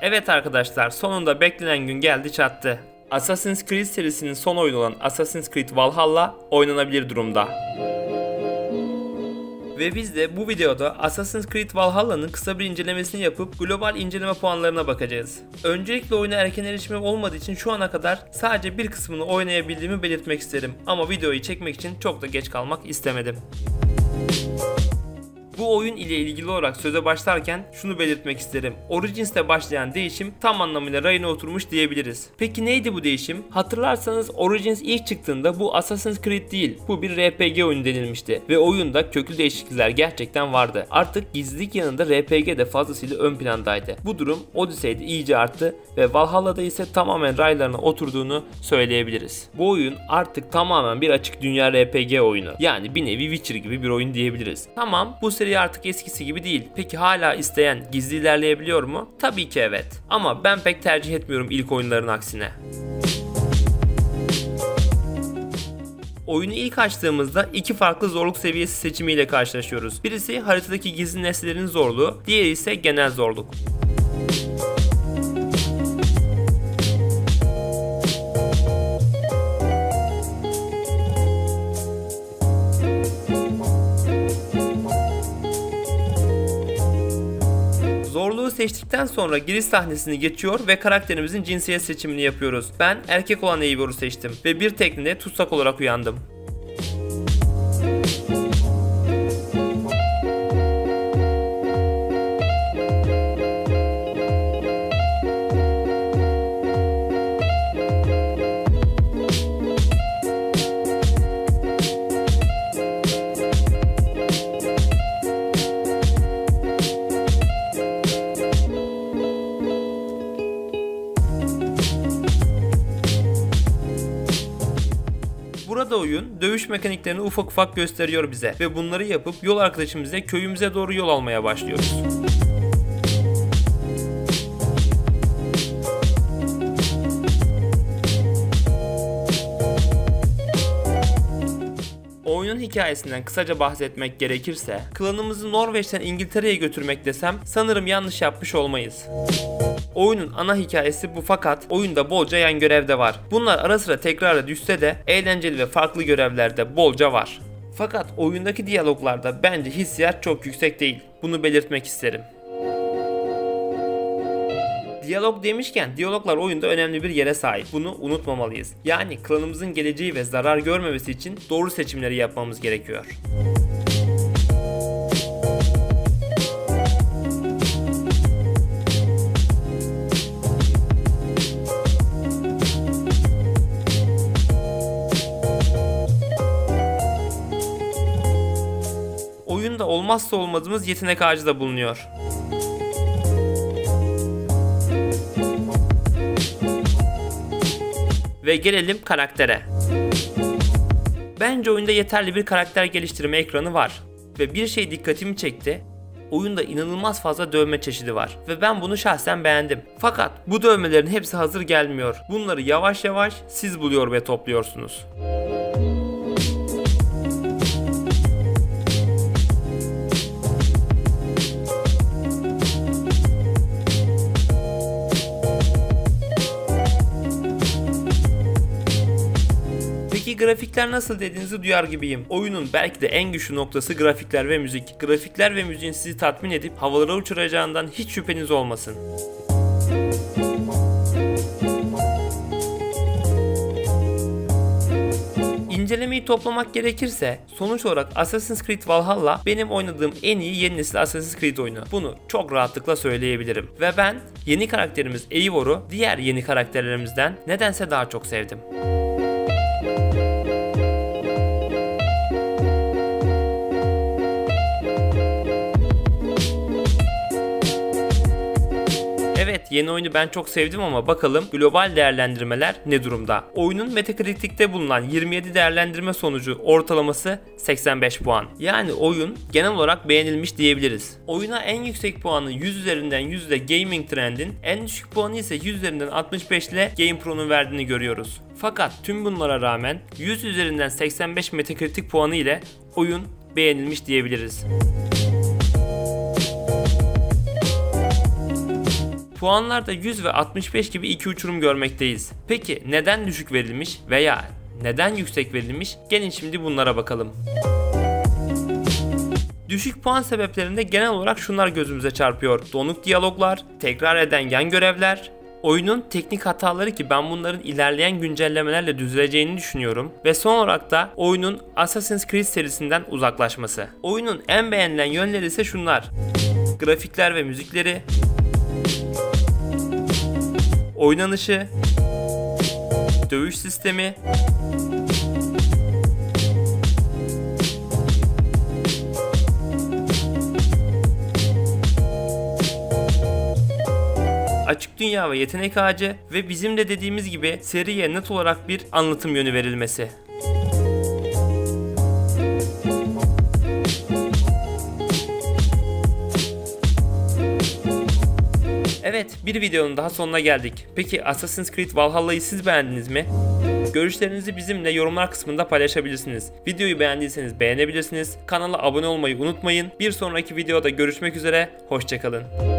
Evet arkadaşlar sonunda beklenen gün geldi çattı. Assassin's Creed serisinin son oyunu olan Assassin's Creed Valhalla oynanabilir durumda. Ve biz de bu videoda Assassin's Creed Valhalla'nın kısa bir incelemesini yapıp global inceleme puanlarına bakacağız. Öncelikle oyuna erken erişimim olmadığı için şu ana kadar sadece bir kısmını oynayabildiğimi belirtmek isterim. Ama videoyu çekmek için çok da geç kalmak istemedim. Bu oyun ile ilgili olarak söze başlarken şunu belirtmek isterim. Origins'te başlayan değişim tam anlamıyla rayına oturmuş diyebiliriz. Peki neydi bu değişim? Hatırlarsanız Origins ilk çıktığında bu Assassin's Creed değil, bu bir RPG oyunu denilmişti ve oyunda köklü değişiklikler gerçekten vardı. Artık gizlilik yanında RPG de fazlasıyla ön plandaydı. Bu durum Odyssey'de iyice arttı ve Valhalla'da ise tamamen raylarına oturduğunu söyleyebiliriz. Bu oyun artık tamamen bir açık dünya RPG oyunu. Yani bir nevi Witcher gibi bir oyun diyebiliriz. Tamam bu seri artık eskisi gibi değil. Peki hala isteyen gizli ilerleyebiliyor mu? Tabii ki evet. Ama ben pek tercih etmiyorum ilk oyunların aksine. Oyunu ilk açtığımızda iki farklı zorluk seviyesi seçimiyle karşılaşıyoruz. Birisi haritadaki gizli nesnelerin zorluğu, diğeri ise genel zorluk. Seçtikten sonra giriş sahnesini geçiyor ve karakterimizin cinsiyet seçimini yapıyoruz. Ben erkek olan Eivor'u seçtim ve bir teknede tutsak olarak uyandım. Burada oyun dövüş mekaniklerini ufak ufak gösteriyor bize ve bunları yapıp yol arkadaşımızla köyümüze doğru yol almaya başlıyoruz. Oyunun hikayesinden kısaca bahsetmek gerekirse, klanımızı Norveç'ten İngiltere'ye götürmek desem sanırım yanlış yapmış olmayız. Oyunun ana hikayesi bu fakat oyunda bolca yan görev de var. Bunlar ara sıra tekrara düşse de eğlenceli ve farklı görevlerde bolca var. Fakat oyundaki diyaloglarda bence hissiyat çok yüksek değil. Bunu belirtmek isterim. Diyalog demişken diyaloglar oyunda önemli bir yere sahip. Bunu unutmamalıyız. Yani klanımızın geleceği ve zarar görmemesi için doğru seçimleri yapmamız gerekiyor. Oyunda olmazsa olmazımız yetenek ağacı da bulunuyor. Ve gelelim karaktere. Bence oyunda yeterli bir karakter geliştirme ekranı var. Ve bir şey dikkatimi çekti. Oyunda inanılmaz fazla dövme çeşidi var ve ben bunu şahsen beğendim. Fakat bu dövmelerin hepsi hazır gelmiyor. Bunları yavaş yavaş siz buluyor ve topluyorsunuz. Grafikler nasıl dediğinizi duyar gibiyim. Oyunun belki de en güçlü noktası grafikler ve müzik. Grafikler ve müziğin sizi tatmin edip havalara uçuracağından hiç şüpheniz olmasın. İncelemeyi toplamak gerekirse sonuç olarak Assassin's Creed Valhalla benim oynadığım en iyi yeni nesil Assassin's Creed oyunu. Bunu çok rahatlıkla söyleyebilirim. Ve ben yeni karakterimiz Eivor'u diğer yeni karakterlerimizden nedense daha çok sevdim. Yeni oyunu ben çok sevdim ama bakalım global değerlendirmeler ne durumda? Oyunun Metacritic'te bulunan 27 değerlendirme sonucu ortalaması 85 puan. Yani oyun genel olarak beğenilmiş diyebiliriz. Oyuna en yüksek puanı 100 üzerinden 100 ile Gaming Trend'in, en düşük puanı ise 100 üzerinden 65 ile GamePro'nun verdiğini görüyoruz. Fakat tüm bunlara rağmen 100 üzerinden 85 Metacritic puanı ile oyun beğenilmiş diyebiliriz. Puanlarda 100 ve 65 gibi iki uçurum görmekteyiz. Peki neden düşük verilmiş veya neden yüksek verilmiş? Gelin şimdi bunlara bakalım. Düşük puan sebeplerinde genel olarak şunlar gözümüze çarpıyor. Donuk diyaloglar, tekrar eden yan görevler, oyunun teknik hataları ki ben bunların ilerleyen güncellemelerle düzeleceğini düşünüyorum. Ve son olarak da oyunun Assassin's Creed serisinden uzaklaşması. Oyunun en beğenilen yönleri ise şunlar. Grafikler ve müzikleri, oynanışı, dövüş sistemi, açık dünya ve yetenek ağacı ve bizim de dediğimiz gibi seriye net olarak bir anlatım yönü verilmesi. Evet, bir videonun daha sonuna geldik. Peki Assassin's Creed Valhalla'yı siz beğendiniz mi? Görüşlerinizi bizimle yorumlar kısmında paylaşabilirsiniz. Videoyu beğendiyseniz beğenebilirsiniz. Kanala abone olmayı unutmayın. Bir sonraki videoda görüşmek üzere. Hoşçakalın.